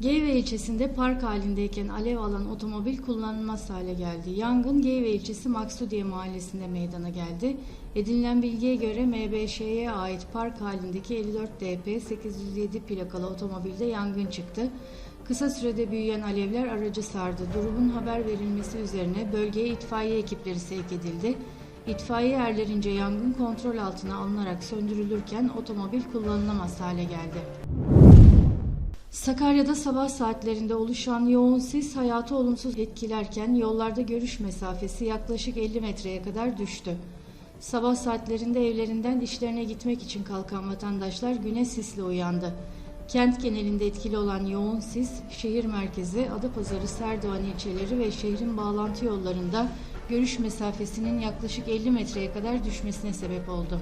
Geyve ilçesinde park halindeyken alev alan otomobil kullanılmaz hale geldi. Yangın Geyve ilçesi Maksudiye mahallesinde meydana geldi. Edinilen bilgiye göre MBŞ'ye ait park halindeki 54 DP 807 plakalı otomobilde yangın çıktı. Kısa sürede büyüyen alevler aracı sardı. Durumun haber verilmesi üzerine bölgeye itfaiye ekipleri sevk edildi. İtfaiye erlerince yangın kontrol altına alınarak söndürülürken otomobil kullanılamaz hale geldi. Sakarya'da sabah saatlerinde oluşan yoğun sis hayatı olumsuz etkilerken yollarda görüş mesafesi yaklaşık 50 metreye kadar düştü. Sabah saatlerinde evlerinden işlerine gitmek için kalkan vatandaşlar güne sisle uyandı. Kent genelinde etkili olan yoğun sis, şehir merkezi, Adapazarı, Serdivan ilçeleri ve şehrin bağlantı yollarında görüş mesafesinin yaklaşık 50 metreye kadar düşmesine sebep oldu.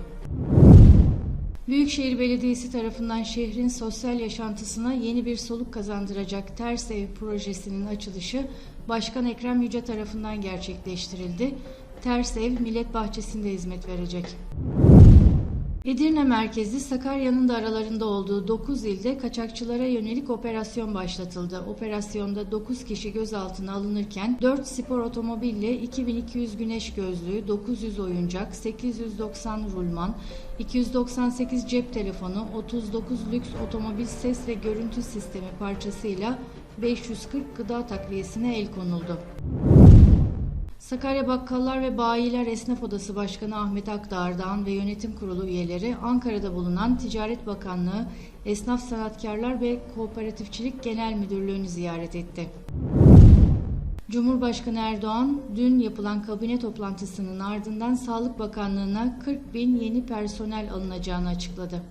Büyükşehir Belediyesi tarafından şehrin sosyal yaşantısına yeni bir soluk kazandıracak Ters Ev projesinin açılışı Başkan Ekrem Yüce tarafından gerçekleştirildi. Ters Ev Millet Bahçesi'nde hizmet verecek. Edirne merkezli Sakarya'nın da aralarında olduğu 9 ilde kaçakçılara yönelik operasyon başlatıldı. Operasyonda 9 kişi gözaltına alınırken 4 spor otomobille 2200 güneş gözlüğü, 900 oyuncak, 890 rulman, 298 cep telefonu, 39 lüks otomobil ses ve görüntü sistemi parçasıyla 540 gıda takviyesine el konuldu. Sakarya Bakkallar ve Bayiler Esnaf Odası Başkanı Ahmet Akdağ'dan ve yönetim kurulu üyeleri Ankara'da bulunan Ticaret Bakanlığı Esnaf Sanatkarlar ve Kooperatifçilik Genel Müdürlüğü'nü ziyaret etti. Cumhurbaşkanı Erdoğan dün yapılan kabine toplantısının ardından Sağlık Bakanlığı'na 40 bin yeni personel alınacağını açıkladı.